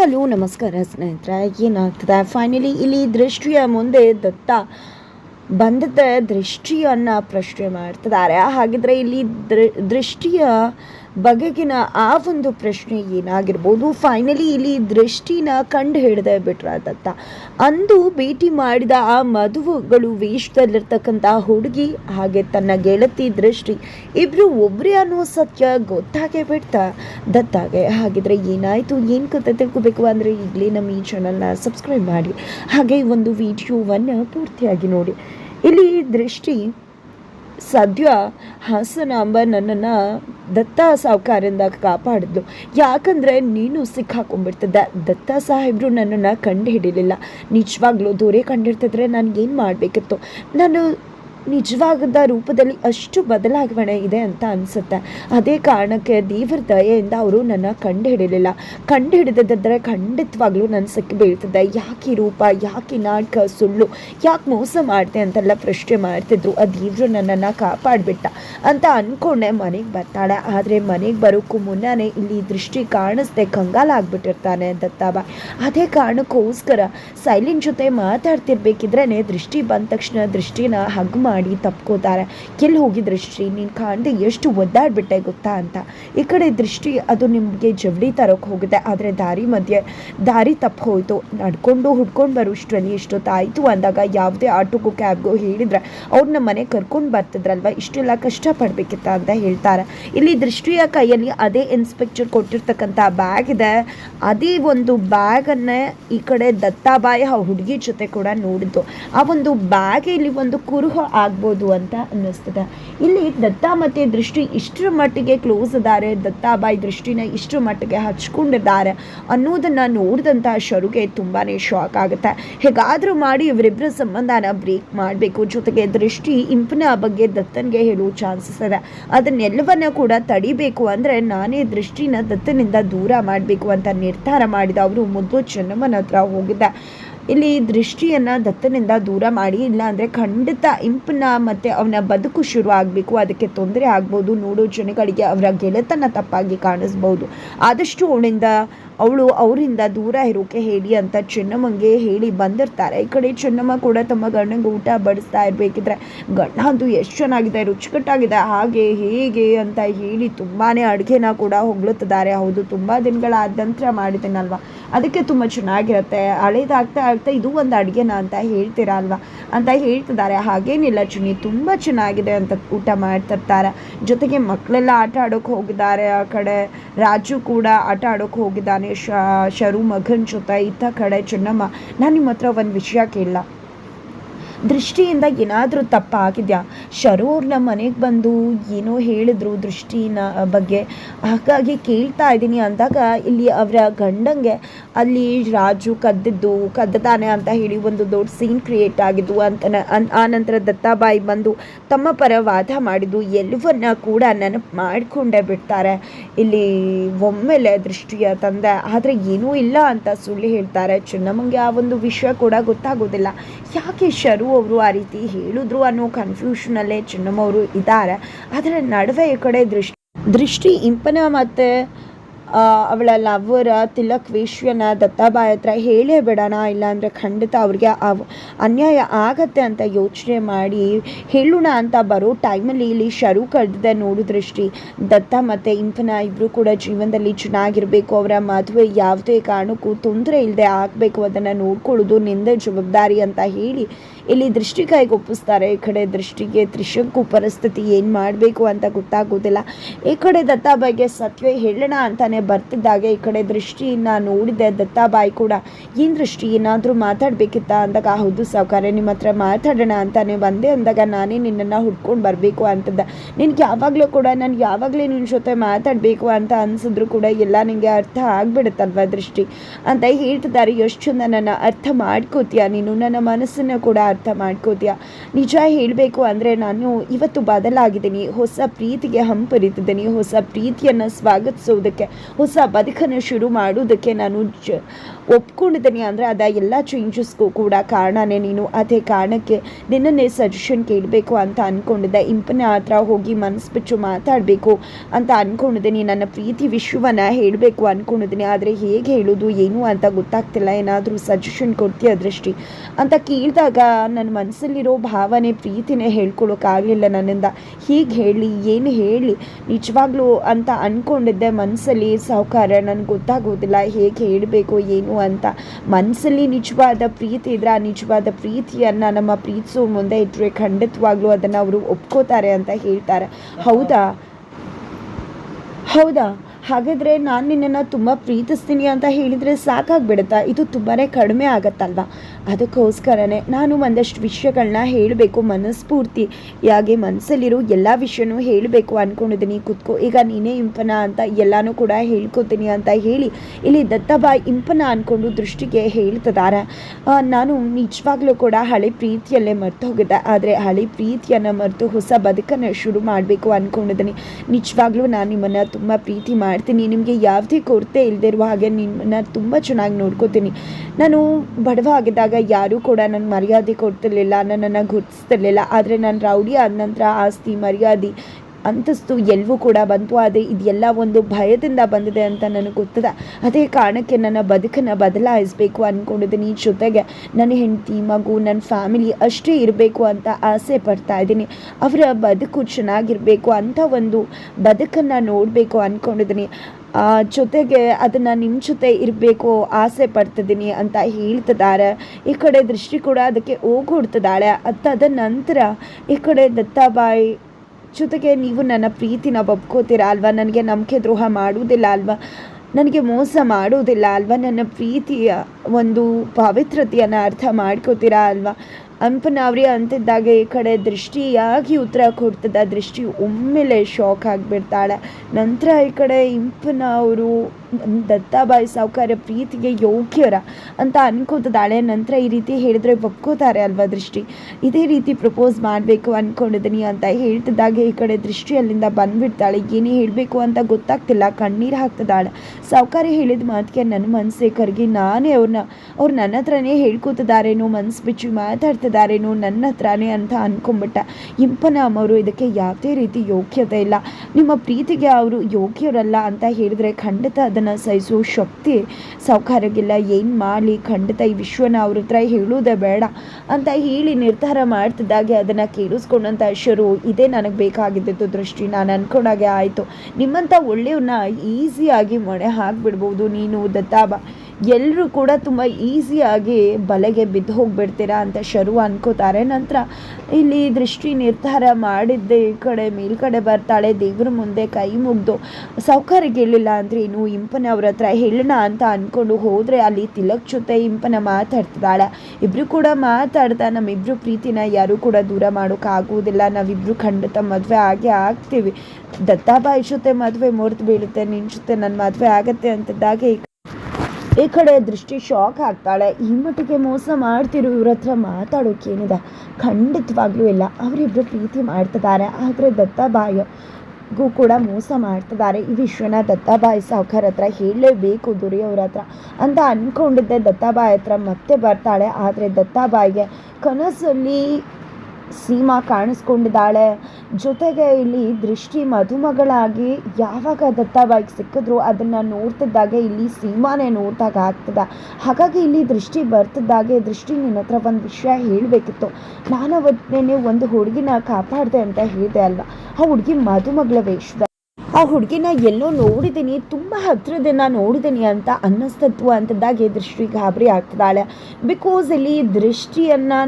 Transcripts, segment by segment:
Hello, ನಮಸ್ಕಾರ ಸ್ನೇಹಿತರೆ. ಏನಾಗ್ತದೆ? ಫೈನಲಿ ಇಲ್ಲಿ ದೃಷ್ಟಿಯ ಮುಂದೆ ದತ್ತ ಬಂಧದ ದೃಷ್ಟಿಯನ್ನು ಪ್ರಶ್ನೆ ಮಾಡ್ತಿದ್ದಾರೆ. ಹಾಗಿದ್ರೆ ಇಲ್ಲಿ ದೃ- ದೃಷ್ಟಿಯ ಬಗೆಗಿನ ಆ ಒಂದು ಪ್ರಶ್ನೆ ಏನಾಗಿರ್ಬೋದು? ಫೈನಲಿ ಇಲ್ಲಿ ದೃಷ್ಟಿನ ಕಂಡು ಹಿಡ್ದೆ ಬಿಟ್ರಾದತ್ತ ಅಂದು ಭೇಟಿ ಮಾಡಿದ ಆ ಮದುವೆಗಳು ವೇಷದಲ್ಲಿರ್ತಕ್ಕಂಥ ಹುಡುಗಿ ಹಾಗೆ ತನ್ನ ಗೆಳತಿ ದೃಷ್ಟಿ ಇಬ್ಬರು ಒಬ್ಬರೇ ಅನ್ನೋ ಸತ್ಯ ಗೊತ್ತಾಗೇ ಬಿಡ್ತಾ. ದತ್ತಾಗೆ ಹಾಗಿದ್ರೆ ಏನಾಯಿತು? ಏನು ಕತೆ ತಿಳ್ಕೊಬೇಕು ಅಂದರೆ ಈಗಲೇ ನಮ್ಮ ಈ ಚಾನಲ್ನ ಸಬ್ಸ್ಕ್ರೈಬ್ ಮಾಡಿ. ಹಾಗೆ ಒಂದು ವಿಡಿಯೋವನ್ನು ಪೂರ್ತಿಯಾಗಿ ನೋಡಿ. ಇಲ್ಲಿ ದೃಷ್ಟಿ ಸದ್ಯ ಹಾಸನ ಅಂಬ ನನ್ನನ್ನು ದತ್ತ ಸಾವುಕಾರಿಂದ ಕಾಪಾಡಿದ್ಲು ಯಾಕಂದರೆ ನೀನು ಸಿಕ್ಕಾಕೊಂಡ್ಬಿಡ್ತಿದ್ದೆ. ದತ್ತ ಸಾಹೇಬರು ನನ್ನನ್ನು ಕಂಡು ಹಿಡಿಲಿಲ್ಲ. ನಿಜವಾಗ್ಲೂ ದೂರೇ ಕಂಡಿರ್ತಿದ್ರೆ ನಾನು ಏನು ಮಾಡಬೇಕಿತ್ತು? ನಾನು ನಿಜವಾದ ರೂಪದಲ್ಲಿ ಅಷ್ಟು ಬದಲಾವಣೆ ಇದೆ ಅಂತ ಅನಿಸುತ್ತೆ. ಅದೇ ಕಾರಣಕ್ಕೆ ದೇವರ ದಯೆಯಿಂದ ಅವರು ನನ್ನ ಕಂಡು ಹಿಡಿಲಿಲ್ಲ ಕಂಡು ಹಿಡಿದಿದ್ದರೆ ಖಂಡಿತವಾಗ್ಲೂ ನನ್ನ ಸಿಕ್ಕಿ ಬೀಳ್ತಿದ್ದೆ ಯಾಕೆ ರೂಪ, ಯಾಕೆ ನಾಟಕ, ಸುಳ್ಳು, ಯಾಕೆ ಮೋಸ ಮಾಡ್ತೆ ಅಂತೆಲ್ಲ ಪ್ರಶ್ನೆ ಮಾಡ್ತಿದ್ರು. ಆ ದೇವರು ನನ್ನನ್ನು ಕಾಪಾಡಿಬಿಟ್ಟ ಅಂತ ಅಂದ್ಕೊಂಡೆ ಮನೆಗೆ ಬರ್ತಾಳೆ. ಆದರೆ ಮನೆಗೆ ಬರೋಕ್ಕೂ ಮುನ್ನನೇ ಇಲ್ಲಿ ದೃಷ್ಟಿ ಕಾಣಿಸ್ದೆ ಕಂಗಾಲಾಗ್ಬಿಟ್ಟಿರ್ತಾನೆ ದತ್ತಾಬಾಯ್ ಅದೇ ಕಾರಣಕ್ಕೋಸ್ಕರ ಸೈಲೆಂಟ್ ಜೊತೆ ಮಾತಾಡ್ತಿರ್ಬೇಕಿದ್ರೆ ದೃಷ್ಟಿ ಬಂದ ತಕ್ಷಣ ದೃಷ್ಟಿನ ಹಗ್ ಮಾಡಿ ತಪ್ಕೋತಾರೆ. ಎಲ್ಲಿ ಹೋಗಿ ದೃಷ್ಟಿ ನೀನು ಕಾಣದೆ ಎಷ್ಟು ಒದ್ದಾಡ್ಬಿಟ್ಟೆ ಗೊತ್ತಾ ಅಂತ. ಈ ಕಡೆ ದೃಷ್ಟಿ ಅದು ನಿಮಗೆ ಜವಳಿ ತರೋಕೆ ಹೋಗುತ್ತೆ. ಆದರೆ ದಾರಿ ಮಧ್ಯೆ ದಾರಿ ತಪ್ಪು ಹೋಯಿತು. ನಡ್ಕೊಂಡು ಹುಡ್ಕೊಂಡು ಬರೋಷ್ಟರಲ್ಲಿ ಎಷ್ಟೊತ್ತಾಯಿತು ಅಂದಾಗ ಯಾವುದೇ ಆಟೋಗೂ ಕ್ಯಾಬ್ಗೂ ಹೇಳಿದ್ರೆ ನಮ್ಮ ಮನೆ ಕರ್ಕೊಂಡು ಬರ್ತಿದ್ರಲ್ವ? ಇಷ್ಟೆಲ್ಲ ಕಷ್ಟಪಡ್ಬೇಕಿತ್ತ ಅಂತ ಹೇಳ್ತಾರೆ. ಇಲ್ಲಿ ದೃಷ್ಟಿಯ ಕೈಯಲ್ಲಿ ಅದೇ ಇನ್ಸ್ಪೆಕ್ಟರ್ ಕೊಟ್ಟಿರ್ತಕ್ಕಂಥ ಬ್ಯಾಗ್ ಇದೆ. ಅದೇ ಒಂದು ಬ್ಯಾಗನ್ನೇ ಈ ಕಡೆ ದತ್ತಾಬಾಯಿ ಆ ಹುಡುಗಿ ಜೊತೆ ಕೂಡ ನೋಡಿದ್ದು. ಆ ಒಂದು ಬ್ಯಾಗ್ ಇಲ್ಲಿ ಒಂದು ಕುರುಹ ಆಗ್ಬೋದು ಅಂತ ಅನ್ನಿಸ್ತದೆ. ಇಲ್ಲಿ ದತ್ತ ಮತ್ತು ದೃಷ್ಟಿ ಇಷ್ಟರ ಮಟ್ಟಿಗೆ ಕ್ಲೋಸ್ ಇದ್ದಾರೆ ದತ್ತಾಬಾಯಿ ದೃಷ್ಟಿನ ಇಷ್ಟರ ಮಟ್ಟಿಗೆ ಹಚ್ಕೊಂಡಿದ್ದಾರೆ ಅನ್ನೋದನ್ನು ನೋಡಿದಂಥ ಶರುಗೆ ತುಂಬಾ ಶಾಕ್ ಆಗುತ್ತೆ. ಹೇಗಾದರೂ ಮಾಡಿ ಇವರಿಬ್ಬರ ಸಂಬಂಧನ ಬ್ರೇಕ್ ಮಾಡಬೇಕು. ಜೊತೆಗೆ ದೃಷ್ಟಿ ಇಂಪನ ಬಗ್ಗೆ ದತ್ತನಿಗೆ ಹೇಳೋ ಚಾನ್ಸಸ್ ಇದೆ. ಅದನ್ನೆಲ್ಲವನ್ನ ಕೂಡ ತಡಿಬೇಕು ಅಂದರೆ ನಾನೇ ದೃಷ್ಟಿನ ದತ್ತನಿಂದ ದೂರ ಮಾಡಬೇಕು ಅಂತ ನಿರ್ಧಾರ ಮಾಡಿದ ಅವರು. ಮೊದಲು ಚೆನ್ನಮ್ಮನ ಹತ್ರ ಹೋಗಿದ್ದೆ. ಇಲ್ಲಿ ದೃಷ್ಟಿಯನ್ನು ದತ್ತನಿಂದ ದೂರ ಮಾಡಿ ಇಲ್ಲ ಅಂದರೆ ಖಂಡಿತ ಇಂಪನ್ನ ಮತ್ತು ಅವನ ಬದುಕು ಶುರು ಆಗಬೇಕು, ಅದಕ್ಕೆ ತೊಂದರೆ ಆಗ್ಬೋದು. ನೋಡೋ ಜನಗಳಿಗೆ ಅವರ ಗೆಳೆತನ ತಪ್ಪಾಗಿ ಕಾಣಿಸ್ಬೋದು. ಆದಷ್ಟು ಅವಳಿಂದ ಅವಳು ಅವರಿಂದ ದೂರ ಇರೋಕೆ ಹೇಳಿ ಅಂತ ಚೆನ್ನಮ್ಮಂಗೆ ಹೇಳಿ ಬಂದಿರ್ತಾರೆ. ಈ ಕಡೆ ಚೆನ್ನಮ್ಮ ಕೂಡ ತಮ್ಮ ಗಂಡಂಗೆ ಊಟ ಬಡಿಸ್ತಾ ಇರಬೇಕಿದ್ರೆ, ಗಂಡ ಅಂತೂ ಎಷ್ಟು ಚೆನ್ನಾಗಿದೆ, ರುಚಿಕಟ್ಟಾಗಿದೆ, ಹಾಗೆ ಹೇಗೆ ಅಂತ ಹೇಳಿ ತುಂಬಾ ಅಡುಗೆನ ಕೂಡ ಹೊಗಳುತ್ತಿದ್ದಾರೆ ಹೌದು, ತುಂಬ ದಿನಗಳಾದ ನಂತರ ಮಾಡಿದ್ದೀನಲ್ವ ಅದಕ್ಕೆ ತುಂಬ ಚೆನ್ನಾಗಿರುತ್ತೆ. ಹಳೇದಾಗ್ತಾ ಆಗ್ತಾ ಇದು ಒಂದು ಅಡುಗೆನ ಅಂತ ಹೇಳ್ತೀರಾ ಅಲ್ವಾ? ಅಂತ ಹೇಳ್ತಿದ್ದಾರೆ. ಹಾಗೇನಿಲ್ಲ ಚುನಿ ತುಂಬ ಚೆನ್ನಾಗಿದೆ ಅಂತ ಊಟ ಮಾಡ್ತಿರ್ತಾರೆ. ಜೊತೆಗೆ ಮಕ್ಕಳೆಲ್ಲ ಆಟ ಆಡೋಕೆ ಹೋಗಿದ್ದಾರೆ ಆ ಕಡೆ. ರಾಜು ಕೂಡ ಆಟ ಆಡೋಕೆ ಹೋಗಿದ್ದಾನೆ. ಶರು ಮಗನ ಜೊತೆ ಇತ್ತ ಕಡೆ. ಚೆನ್ನಮ್ಮ, ನಾನು ನಿಮ್ಮ ಹತ್ರ ಒಂದು ವಿಷಯ ಕೇಳಲ್ಲ ದೃಷ್ಟಿಯಿಂದ ಏನಾದರೂ ತಪ್ಪಾಗಿದೆಯಾ? ಶರು ನಮ್ಮ ಮನೆಗೆ ಬಂದು ಏನೋ ಹೇಳಿದ್ರು ದೃಷ್ಟಿನ ಬಗ್ಗೆ. ಹಾಗಾಗಿ ಕೇಳ್ತಾ ಇದ್ದೀನಿ ಅಂದಾಗ ಇಲ್ಲಿ ಅವರ ಗಂಡಂಗೆ ಅಲ್ಲಿ ರಾಜು ಕದ್ದಿದ್ದು ಕದ್ದತಾನೆ ಅಂತ ಹೇಳಿ ಒಂದು ದೊಡ್ಡ ಸೀನ್ ಕ್ರಿಯೇಟ್ ಆಗಿದ್ದು ಅಂತ ಆ ನಂತರ ದತ್ತಾಬಾಯಿ ಬಂದು ತಮ್ಮ ಪರ ವಾದ ಮಾಡಿದ್ದು, ಎಲ್ಲವನ್ನ ಕೂಡ ನೆನಪು ಮಾಡಿಕೊಂಡೇ ಬಿಡ್ತಾರೆ. ಇಲ್ಲಿ ಒಮ್ಮೆಲೆ ದೃಷ್ಟಿಯ ತಂದೆ, ಆದರೆ ಏನೂ ಇಲ್ಲ ಅಂತ ಸುಳ್ಳು ಹೇಳ್ತಾರೆ. ಚೆನ್ನಮ್ಮಂಗೆ ಆ ಒಂದು ವಿಷಯ ಕೂಡ ಗೊತ್ತಾಗೋದಿಲ್ಲ. ಯಾಕೆ ಶರು ಅವರು ಆ ರೀತಿ ಹೇಳಿದ್ರು ಅನ್ನೋ ಕನ್ಫ್ಯೂಷನಲ್ಲೇ ಚಿನ್ನಮ್ಮವರು ಇದ್ದಾರೆ. ಆದರೆ ನಡುವೆ ಈ ಕಡೆ ದೃಷ್ಟಿ ದೃಷ್ಟಿ ಇಂಪನ ಮತ್ತು ಅವಳ ಲವ್ವರ ತಿಲಕ್ ವೇಶ್ಯನ ದತ್ತಾಬಾಯಿ ಹತ್ರ ಹೇಳೇ ಬಿಡೋಣ ಇಲ್ಲಾಂದರೆ ಖಂಡಿತ ಅವ್ರಿಗೆ ಅವ್, ಅನ್ಯಾಯ ಆಗತ್ತೆ ಅಂತ ಯೋಚನೆ ಮಾಡಿ ಹೇಳೋಣ ಅಂತ ಬರೋ ಟೈಮಲ್ಲಿ ಇಲ್ಲಿ ಶರು ಕಡ್ದೆ ನೋಡು ದೃಷ್ಟಿ. ದತ್ತ ಮತ್ತು ಇಂಪನ ಇಬ್ಬರು ಕೂಡ ಜೀವನದಲ್ಲಿ ಚೆನ್ನಾಗಿರಬೇಕು. ಅವರ ಮದುವೆ ಯಾವುದೇ ಕಾರಣಕ್ಕೂ ತೊಂದರೆ ಇಲ್ಲದೆ ಆಗಬೇಕು. ಅದನ್ನು ನೋಡ್ಕೊಳ್ಳೋದು ನಿಂದೆ ಜವಾಬ್ದಾರಿ ಅಂತ ಹೇಳಿ ಇಲ್ಲಿ ದೃಷ್ಟಿಕಾಯಿಗೆ ಒಪ್ಪಿಸ್ತಾರೆ ಈ ಕಡೆ ದೃಷ್ಟಿಗೆ, ತ್ರಿಶಂಕು ಪರಿಸ್ಥಿತಿ ಏನು ಮಾಡಬೇಕು ಅಂತ ಗೊತ್ತಾಗೋದಿಲ್ಲ. ಈ ಕಡೆ ದತ್ತಾಬಾಯಿಗೆ ಸತ್ವೇ ಹೇಳೋಣ ಅಂತಾನೆ ಬರ್ತಿದ್ದಾಗ. ಈ ಕಡೆ ದೃಷ್ಟಿಯನ್ನು ನೋಡಿದೆ ದತ್ತಾಬಾಯಿ ಕೂಡ. ಏನು ದೃಷ್ಟಿ? ಏನಾದರೂ ಮಾತಾಡಬೇಕಿತ್ತ ಅಂದಾಗ, ಹೌದು ಸಾವುಕಾರ, ನಿಮ್ಮ ಹತ್ರ ಮಾತಾಡೋಣ ಅಂತಾನೆ ಬಂದೆ ಅಂದಾಗ ನಾನೇ ನಿನ್ನನ್ನು ಹುಡ್ಕೊಂಡು ಬರಬೇಕು ಅಂತದ್ದ. ನಿನಗೆ ಯಾವಾಗಲೂ ಕೂಡ, ನಾನು ಯಾವಾಗಲೇ ನಿನ್ನ ಜೊತೆ ಮಾತಾಡಬೇಕು ಅಂತ ಅನಿಸಿದ್ರು ಕೂಡ ಎಲ್ಲ ನಿನಗೆ ಅರ್ಥ ಆಗಿಬಿಡುತ್ತಲ್ವ ದೃಷ್ಟಿ? ಅಂತ ಹೇಳ್ತಿದ್ದಾರೆ. ಎಷ್ಟು ಚಂದ ನನ್ನ ಅರ್ಥ ಮಾಡ್ಕೋತೀಯ ನೀನು. ನನ್ನ ಮನಸ್ಸನ್ನು ಕೂಡ ಅರ್ಥ ಮಾಡ್ಕೋತೀಯ? ನಿಜ ಹೇಳಬೇಕು ಅಂದರೆ ನಾನು ಇವತ್ತು ಬದಲಾಗಿದ್ದೀನಿ ಹೊಸ ಪ್ರೀತಿಗೆ ಹಂಪರಿತಿದ್ದೀನಿ. ಹೊಸ ಪ್ರೀತಿಯನ್ನು ಸ್ವಾಗತಿಸೋದಕ್ಕೆ, ಹೊಸ ಬದುಕನ್ನು ಶುರು ಮಾಡೋದಕ್ಕೆ ನಾನು ಜ, ಒಪ್ಕೊಂಡಿದ್ದೀನಿ ಅಂದರೆ ಅದ ಎಲ್ಲ ಚೇಂಜಸ್ಗೂ ಕೂಡ ಕಾರಣನೇ ನೀನು. ಅದೇ ಕಾರಣಕ್ಕೆ ನಿನ್ನನ್ನೇ ಸಜೆಷನ್ ಕೇಳಬೇಕು ಅಂತ ಅಂದ್ಕೊಂಡಿದ್ದೆ ಇಂಪನ ಹತ್ರ ಹೋಗಿ ಮನಸ್ಸು ಬಿಚ್ಚು ಮಾತಾಡಬೇಕು ಅಂತ ಅಂದ್ಕೊಂಡಿದ್ದೀನಿ ನನ್ನ ಪ್ರೀತಿ ವಿಶ್ವವನ್ನು ಹೇಳಬೇಕು ಅಂದ್ಕೊಂಡಿದ್ದೀನಿ ಆದರೆ ಹೇಗೆ ಹೇಳೋದು, ಏನು ಅಂತ ಗೊತ್ತಾಗ್ತಿಲ್ಲ. ಏನಾದರೂ ಸಜೆಷನ್ ಕೊಡ್ತೀಯ ದೃಷ್ಟಿ? ಅಂತ ಕೇಳಿದಾಗ ನನ್ನ ಮನಸ್ಸಲ್ಲಿರೋ ಭಾವನೆ, ಪ್ರೀತಿನೇ ಹೇಳ್ಕೊಳೋಕ್ಕಾಗಲಿಲ್ಲ ನನ್ನಿಂದ. ಹೀಗೆ ಹೇಳಿ, ಏನು ಹೇಳಿ, ನಿಜವಾಗ್ಲೂ ಅಂತ ಅಂದ್ಕೊಂಡಿದ್ದೆ ಮನಸ್ಸಲ್ಲಿ ಸಾಹುಕಾರ ನನಗೆ ಗೊತ್ತಾಗೋದಿಲ್ಲ, ಹೇಗೆ ಹೇಳಬೇಕು, ಏನು ಅಂತ. ಮನಸ್ಸಲ್ಲಿ ನಿಜವಾದ ಪ್ರೀತಿ ಇದ್ರೆ ಆ ನಿಜವಾದ ಪ್ರೀತಿಯನ್ನು ನಮ್ಮ ಪ್ರೀತಿಸೋ ಮುಂದೆ ಇಟ್ಟರೆ ಖಂಡಿತವಾಗ್ಲೂ ಅದನ್ನು ಅವರು ಒಪ್ಕೋತಾರೆ ಅಂತ ಹೇಳ್ತಾರೆ. ಹೌದಾ? ಹೌದಾ? ಹಾಗಾದರೆ ನಾನು ನಿನ್ನನ್ನು ತುಂಬ ಪ್ರೀತಿಸ್ತೀನಿ ಅಂತ ಹೇಳಿದರೆ ಸಾಕಾಗ್ಬಿಡುತ್ತಾ? ಇದು ತುಂಬಾ ಕಡಿಮೆ ಆಗತ್ತಲ್ವಾ? ಅದಕ್ಕೋಸ್ಕರನೇ ನಾನು ಒಂದಷ್ಟು ವಿಷಯಗಳನ್ನ ಹೇಳಬೇಕು ಮನಸ್ಫೂರ್ತಿಯಾಗಿ ಮನಸ್ಸಲ್ಲಿರೋ ಎಲ್ಲ ವಿಷಯನೂ ಹೇಳಬೇಕು ಅಂದ್ಕೊಂಡಿದ್ದೀನಿ ಕುತ್ಕೋ, ಈಗ ನೀನೇ ಇಂಪನ ಅಂತ ಎಲ್ಲನೂ ಕೂಡ ಹೇಳ್ಕೊತೀನಿ ಅಂತ ಹೇಳಿ ಇಲ್ಲಿ ದತ್ತಬಾಯಿ ಇಂಪನ ಅಂದ್ಕೊಂಡು ದೃಷ್ಟಿಗೆ ಹೇಳ್ತಿದ್ದಾರೆ ನಾನು ನಿಜವಾಗ್ಲೂ ಕೂಡ ಹಳೆ ಪ್ರೀತಿಯಲ್ಲೇ ಮರೆತು ಹೋಗಿದ್ದೆ. ಆದರೆ ಹಳೆ ಪ್ರೀತಿಯನ್ನು ಮರೆತು ಹೊಸ ಬದುಕನ್ನು ಶುರು ಮಾಡಬೇಕು ಅಂದ್ಕೊಂಡಿದ್ದೀನಿ ನಿಜವಾಗ್ಲೂ ನಾನು ನಿಮ್ಮನ್ನು ತುಂಬ ಪ್ರೀತಿ ಮಾಡ್ತೀನಿ. ನಿಮಗೆ ಯಾವುದೇ ಕೊರತೆ ಇಲ್ಲದೆ ಇರುವ ಹಾಗೆ ನಿಮ್ಮನ್ನು ತುಂಬ ಚೆನ್ನಾಗಿ ನೋಡ್ಕೋತೀನಿ. ನಾನು ಬಡವ ಆಗಿದ್ದಾಗ ಯಾರೂ ಕೂಡ ನನ್ನ ಮರ್ಯಾದೆ ಕೊಡ್ತಿರ್ಲಿಲ್ಲ, ನನ್ನನ್ನು ಗುರುತಿಸ್ತಿರ್ಲಿಲ್ಲ. ಆದರೆ ನಾನು ರೌಡಿ ಆದ ನಂತರ ಆಸ್ತಿ, ಮರ್ಯಾದೆ, ಅಂತಸ್ತು ಎಲ್ಲವೂ ಕೂಡ ಬಂತು. ಆದರೆ ಇದೆಲ್ಲ ಒಂದು ಭಯದಿಂದ ಬಂದಿದೆ ಅಂತ ನನಗೆ ಗೊತ್ತದೆ. ಅದೇ ಕಾರಣಕ್ಕೆ ನನ್ನ ಬದುಕನ್ನು ಬದಲಾಯಿಸಬೇಕು ಅಂದ್ಕೊಂಡಿದ್ದೀನಿ ಜೊತೆಗೆ ನನ್ನ ಹೆಂಡತಿ, ಮಗು ನನ್ನ ಫ್ಯಾಮಿಲಿ ಅಷ್ಟೇ ಇರಬೇಕು ಅಂತ ಆಸೆ ಪಡ್ತಾ ಇದ್ದೀನಿ. ಅವರ ಬದುಕು ಚೆನ್ನಾಗಿರಬೇಕು ಅಂತ ಒಂದು ಬದುಕನ್ನು ನೋಡಬೇಕು ಅಂದ್ಕೊಂಡಿದ್ದೀನಿ ಜೊತೆಗೆ ಅದನ್ನು ನಿಮ್ಮ ಜೊತೆ ಇರಬೇಕು, ಆಸೆ ಪಡ್ತಿದ್ದೀನಿ ಅಂತ ಹೇಳ್ತಿದ್ದಾರೆ. ಈ ಕಡೆ ದೃಷ್ಟಿ ಕೂಡ ಅದಕ್ಕೆ ಹೋಗಿಡ್ತಿದ್ದಾಳೆ ಅದಾದ ನಂತರ ಈ ಕಡೆ ದತ್ತಾಬಾಯಿ ಜೊತೆಗೆ ನೀವು ನನ್ನ ಪ್ರೀತಿನ ಒಪ್ಕೋತೀರಾ ಅಲ್ವಾ? ನನಗೆ ನಂಬಿಕೆ ದ್ರೋಹ ಮಾಡುವುದಿಲ್ಲ ಅಲ್ವಾ? ನನಗೆ ಮೋಸ ಮಾಡುವುದಿಲ್ಲ ಅಲ್ವಾ? ನನ್ನ ಪ್ರೀತಿಯ ಒಂದು ಪವಿತ್ರತೆಯನ್ನು ಅರ್ಥ ಮಾಡ್ಕೋತೀರಾ ಅಲ್ವಾ? ಅಂಪನವ್ರಿ ಅಂತಿದ್ದಾಗ ಈ ಕಡೆ ದೃಷ್ಟಿಯಾಗಿ ಉತ್ತರ ಕೊಡ್ತದ, ದೃಷ್ಟಿ ಒಮ್ಮೆಲೆ ಶಾಕ್ ಆಗಿಬಿಡ್ತಾಳೆ. ನಂತರ ಈ ಕಡೆ ಇಂಪನ ಅವರು ದತ್ತಾಬಾಯಿ ಸಾವುಕಾರ ಪ್ರೀತಿಗೆ ಯೋಗ್ಯರ ಅಂತ ಅನ್ಕೋತಿದ್ದಾಳೆ ನಂತರ ಈ ರೀತಿ ಹೇಳಿದ್ರೆ ಒಪ್ಕೋತಾರೆ ಅಲ್ವಾ ದೃಷ್ಟಿ? ಇದೇ ರೀತಿ ಪ್ರಪೋಸ್ ಮಾಡಬೇಕು ಅಂದ್ಕೊಂಡಿದ್ದೀನಿ ಅಂತ ಹೇಳ್ತಿದ್ದಾಗ ಈ ಕಡೆ ದೃಷ್ಟಿ ಅಲ್ಲಿಂದ ಬಂದ್ಬಿಡ್ತಾಳೆ. ಏನೇ ಹೇಳಬೇಕು ಅಂತ ಗೊತ್ತಾಗ್ತಿಲ್ಲ. ಕಣ್ಣೀರು ಹಾಕ್ತಿದ್ದಾಳೆ. ಸಾವುಕಾರಿ ಹೇಳಿದ ಮಾತಿಗೆ ನನ್ನ ಮನಸ್ಸೇ ಕರಗಿ ನಾನೇ ಅವ್ರನ್ನ ಅವ್ರು ನನ್ನ ಹತ್ರನೇ ಹೇಳ್ಕೊತಿದ್ದಾರೇನೋ, ಮನ್ಸು ಬಿಚ್ಚಿ ಮಾತಾಡ್ತಿದ್ದಾರೇನೋ ನನ್ನ ಹತ್ರನೇ ಅಂತ ಅನ್ಕೊಂಬಿಟ್ಟ ಇಂಪನ ಅಮ್ಮವರು ಇದಕ್ಕೆ ಯಾವುದೇ ರೀತಿ ಯೋಗ್ಯತೆ ಇಲ್ಲ. ನಿಮ್ಮ ಪ್ರೀತಿಗೆ ಅವರು ಯೋಗ್ಯರಲ್ಲ ಅಂತ ಹೇಳಿದ್ರೆ ಖಂಡಿತ ಅದನ್ನು ಸಹಿಸೋ ಶಕ್ತಿ ಸಾವುಕಾರಗಿಲ್ಲ ಏನು ಮಾಡಲಿ? ಖಂಡಿತ ಈ ವಿಶ್ವನ ಅವ್ರ ಹತ್ರ ಹೇಳೋದೇ ಬೇಡ ಅಂತ ಹೇಳಿ ನಿರ್ಧಾರ ಮಾಡ್ತಿದ್ದಾಗೆ ಅದನ್ನು ಕೇಳಿಸ್ಕೊಂಡಂಥ ಶರು ಇದೇ ನನಗೆ ಬೇಕಾಗಿದ್ದಿತ್ತು ದೃಷ್ಟಿ. ನಾನು ಅನ್ಕೊಂಡಾಗೆ ಆಯಿತು. ನಿಮ್ಮಂಥ ಒಳ್ಳೆಯವ್ರನ್ನ ಈಸಿಯಾಗಿ ಮೊಣೆ ಹಾಕಿಬಿಡ್ಬೋದು ನೀನು ದತ್ತಾಬ. ಎಲ್ಲರೂ ಕೂಡ ತುಂಬ ಈಸಿಯಾಗಿ ಬಲೆಗೆ ಬಿದ್ದು ಹೋಗ್ಬಿಡ್ತೀರಾ ಅಂತ ಶರು ಅನ್ಕೋತಾರೆ. ನಂತರ ಇಲ್ಲಿ ದೃಷ್ಟಿ ನಿರ್ಧಾರ ಮಾಡಿದ್ದೆ, ಈ ಕಡೆ ಮೇಲ್ಗಡೆ ಬರ್ತಾಳೆ, ದೇವ್ರ ಮುಂದೆ ಕೈ ಮುಗ್ದು ಸೌಕರ್ಯ ಹೇಳಿಲ್ಲ ಅಂದರೆ ಇನ್ನು ಇಂಪನ ಅವ್ರ ಹತ್ರ ಹೇಳೋಣ ಅಂತ ಅಂದ್ಕೊಂಡು ಹೋದರೆ ಅಲ್ಲಿ ತಿಲಕ್ ಜೊತೆ ಇಂಪನ ಮಾತಾಡ್ತಿದ್ದಾಳೆ. ಇಬ್ಬರು ಕೂಡ ಮಾತಾಡ್ತಾ, ನಮ್ಮಿಬ್ರು ಪ್ರೀತಿನ ಯಾರೂ ಕೂಡ ದೂರ ಮಾಡೋಕ್ಕಾಗೋದಿಲ್ಲ ನಾವಿಬ್ಬರು ಖಂಡಿತ ಮದುವೆ ಆಗೇ ಆಗ್ತೀವಿ. ದತ್ತಾಬಾಯಿ ಜೊತೆ ಮದುವೆ ಮುರಿದು ಬೀಳುತ್ತೆ ನಿನ್ನ ಜೊತೆ ನನ್ನ ಮದುವೆ ಆಗತ್ತೆ ಅಂತಿದ್ದಾಗ ಈ ಕಡೆ ದೃಷ್ಟಿ ಶಾಕ್ ಆಗ್ತಾಳೆ. ಈ ಮಟ್ಟಿಗೆ ಮೋಸ ಮಾಡ್ತಿರೋ ಇವ್ರ ಹತ್ರ ಮಾತಾಡೋಕ್ಕೇನಿದೆ ಖಂಡಿತವಾಗ್ಲೂ ಇಲ್ಲ. ಅವರಿಬ್ಬರು ಪ್ರೀತಿ ಮಾಡ್ತಿದ್ದಾರೆ. ಆದರೆ ದತ್ತಾಬಾಯಿಗೂ ಕೂಡ ಮೋಸ ಮಾಡ್ತಿದ್ದಾರೆ. ಈ ವಿಶ್ವನ ದತ್ತಾಬಾಯಿ ಸಾವುಕಾರ ಹತ್ರ ಹೇಳಲೇಬೇಕು ದುರಿಯವ್ರ ಹತ್ರ ಅಂತ ಅಂದ್ಕೊಂಡಿದ್ದೆ ದತ್ತಾಬಾಯಿ ಹತ್ರ ಮತ್ತೆ ಬರ್ತಾಳೆ. ಆದರೆ ದತ್ತಾಬಾಯಿಗೆ ಕನಸಲ್ಲಿ ಸೀಮಾ ಕಾಣಿಸ್ಕೊಂಡಿದ್ದಾಳೆ. ಜೊತೆಗೆ ಇಲ್ಲಿ ದೃಷ್ಟಿ ಮದುಮಗಳಾಗಿ ಯಾವಾಗ ದತ್ತಾಬಾಯಿಗೆ ಸಿಕ್ಕಿದ್ರು ಅದನ್ನು ನೋಡ್ತಿದ್ದಾಗೆ, ಇಲ್ಲಿ ಸೀಮಾನೇ ನೋಡ್ದಾಗ ಆಗ್ತದೆ. ಹಾಗಾಗಿ ಇಲ್ಲಿ ದೃಷ್ಟಿ ಬರ್ತಿದ್ದಾಗೆ, ದೃಷ್ಟಿ ನಿನ್ನ ಹತ್ರ ಒಂದು ವಿಷಯ ಹೇಳಬೇಕಿತ್ತು. ನಾನು ಅವತ್ತೇನೆ ಒಂದು ಹುಡುಗಿನ ಕಾಪಾಡಿದೆ ಅಂತ ಹೇಳಿದೆ ಅಲ್ವಾ? ಆ ಹುಡುಗಿ ಮದುಮಗಳ ವೇಷದ. ಆ ಹುಡುಗಿನ ಎಲ್ಲೋ ನೋಡಿದ್ದೀನಿ ತುಂಬ ಹತ್ತಿರದಿಂದ ನೋಡಿದ್ದೀನಿ ಅಂತ ಅನ್ನಿಸ್ತತ್ವ ಅಂತದಾಗೆ ದೃಷ್ಟಿ ಗಾಬರಿ ಆಗ್ತಿದ್ದಾಳೆ. ಬಿಕಾಸ್ ಇಲ್ಲಿ ದೃಷ್ಟಿಯನ್ನು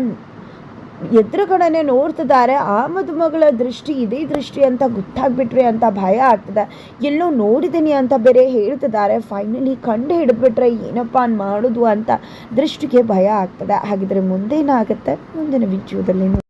ಎದುರುಗಡೆನೆ ನೋಡ್ತಿದ್ದಾರೆ. ಆ ಮದುಮಗಳ ದೃಷ್ಟಿ ಇದೇ ದೃಷ್ಟಿ ಅಂತ ಗೊತ್ತಾಗ್ಬಿಟ್ರಿ ಅಂತ ಭಯ ಆಗ್ತದೆ. ಎಲ್ಲೋ ನೋಡಿದ್ದೀನಿ ಅಂತ ಬೇರೆ ಹೇಳ್ತಿದ್ದಾರೆ. ಫೈನಲಿ ಕಂಡು ಹಿಡಿದ್ಬಿಟ್ರೆ ಏನಪ್ಪ ಮಾಡೋದು ಅಂತ ದೃಷ್ಟಿಗೆ ಭಯ ಆಗ್ತದೆ. ಹಾಗಿದ್ರೆ ಮುಂದೇನಾಗುತ್ತೆ? ಮುಂದಿನ ವಿಡಿಯೋದಲ್ಲಿ